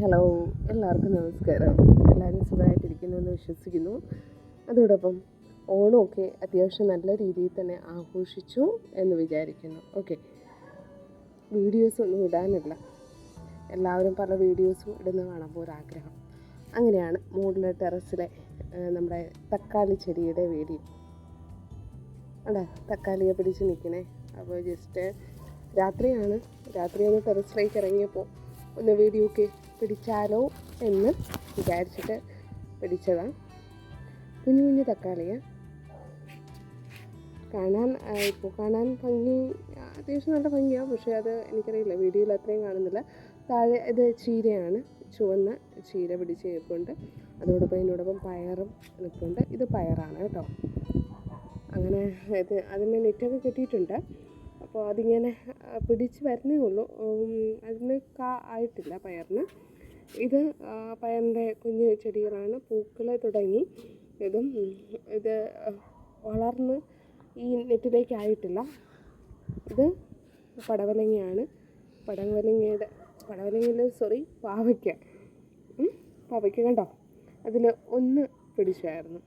Hello എല്ലാവർക്കും നമസ്കാരം. എല്ലാവരും സുഖമായിട്ടിരിക്കുന്നു എന്ന് വിശ്വസിക്കുന്നു. അതോടൊപ്പം ഓണമൊക്കെ അത്യാവശ്യം നല്ല രീതിയിൽ തന്നെ ആഘോഷിച്ചു എന്ന് വിചാരിക്കുന്നു. ഓക്കെ. വീഡിയോസ് ഒന്നും ഇടാനില്ല. എല്ലാവരും പല വീഡിയോസും ഇടുന്ന കാണുമ്പോൾ ഒരാഗ്രഹം അങ്ങനെയാണ് മുകളിലെ ടെറസിലെ നമ്മുടെ തക്കാളി ചെടിയുടെ വീഡിയോ. അടാ തക്കാളിയെ പിടിച്ച് നിൽക്കണേ. അപ്പോൾ ജസ്റ്റ് രാത്രിയാണ്. രാത്രി ഒന്ന് ടെറസിലേക്ക് ഇറങ്ങിയപ്പോൾ ഒന്ന് വീഡിയോ ഒക്കെ പിടിച്ചാലോ എന്ന് വിചാരിച്ചിട്ട് പിടിച്ചതാണ് കുഞ്ഞു കുഞ്ഞു തക്കാളിയാണ് കാണാൻ ഇപ്പോൾ കാണാൻ ഭംഗി അത്യാവശ്യം നല്ല ഭംഗിയാണ് പക്ഷേ അത് എനിക്കറിയില്ല വീഡിയോയിൽ അത്രയും കാണുന്നില്ല. താഴെ ഇത് ചീരയാണ് ചുവന്ന ചീര പിടിച്ച് നിൽപ്പുണ്ട്. അതോടൊപ്പം ഇതിനോടൊപ്പം പയറും നിൽപ്പുണ്ട്. ഇത് പയറാണ് കേട്ടോ. അങ്ങനെ ഇത് അതിന് നെറ്റൊക്കെ കെട്ടിയിട്ടുണ്ട്. അപ്പോൾ അതിങ്ങനെ പിടിച്ച് വരുന്നേ ഉള്ളൂ. അതിന് കാ ആയിട്ടില്ല പയറിന്. ഇത് പയറിന്റെ കുഞ്ഞു ചെടികളാണ്. പൂക്കൾ തുടങ്ങി. ഇതും ഇത് വളർന്ന് ഈ നെറ്റിലേക്ക് ആയിട്ടില്ല. ഇത് പടവലങ്ങയാണ്. പടവലങ്ങയുടെ പടവലങ്ങയിൽ സോറി പാവയ്ക്ക. പാവയ്ക്ക കണ്ടോ? അതിൽ ഒന്ന് പിടിച്ചായിരുന്നു.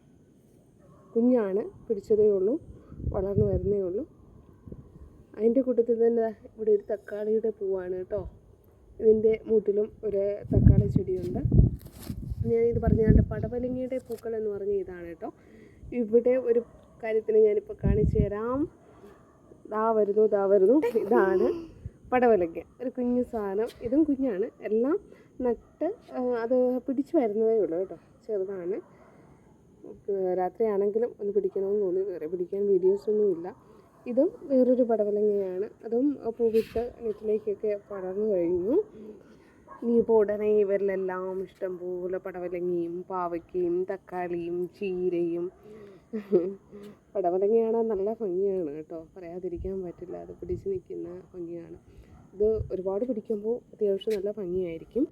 കുഞ്ഞാണ് പിടിച്ചതേ ഉള്ളൂ വളർന്നു വരുന്നേ ഉള്ളൂ. അതിന്റെ കൂട്ടത്തിൽ തന്നെ ഇവിടെ ഒരു തക്കാളിയുടെ പൂവാണ് കേട്ടോ. ഇതിന്റെ മൂട്ടിലും ഒരു തക്കാളി ചെടിയുണ്ട്. ഞാൻ ഇത് പറഞ്ഞാണ്ട് പടവലങ്ങയുടെ പൂക്കൾ എന്ന് പറഞ്ഞ ഇതാണ് കേട്ടോ. ഇവിടെ ഒരു കാര്യത്തിന് ഞാനിപ്പോൾ കാണിച്ചു തരാം. ദാ വരുന്നു ദാ വരുന്നു. ഇതാണ് പടവലങ്ങ. ഒരു കുഞ്ഞു സാധനം. ഇതും കുഞ്ഞാണ്. എല്ലാം നട്ട് അത് പിടിച്ചു വരുന്നതേ ഉള്ളൂ കേട്ടോ. ചെറുതാണ്. രാത്രിയാണെങ്കിലും ഒന്ന് പിടിക്കണമെന്ന് തോന്നി. വേറെ പിടിക്കാൻ വീഡിയോസൊന്നുമില്ല. ഇതും വേറൊരു പടവലങ്ങയാണ്. അതും പൂവിട്ട് നെറ്റിലേക്കൊക്കെ പടർന്നു കഴിഞ്ഞു. ഇനിയിപ്പോൾ ഉടനെ ഇവരിലെല്ലാം ഇഷ്ടം പോലെ പടവലങ്ങയും പാവയ്ക്കയും തക്കാളിയും ചീരയും. പടവലങ്ങയാണ് നല്ല ഭംഗിയാണ് കേട്ടോ. പറയാതിരിക്കാൻ പറ്റില്ല. അത് പിടിച്ച് നിൽക്കുന്ന ഭംഗിയാണ്. ഇത് ഒരുപാട് പിടിക്കുമ്പോൾ അത്യാവശ്യം നല്ല ഭംഗിയായിരിക്കും.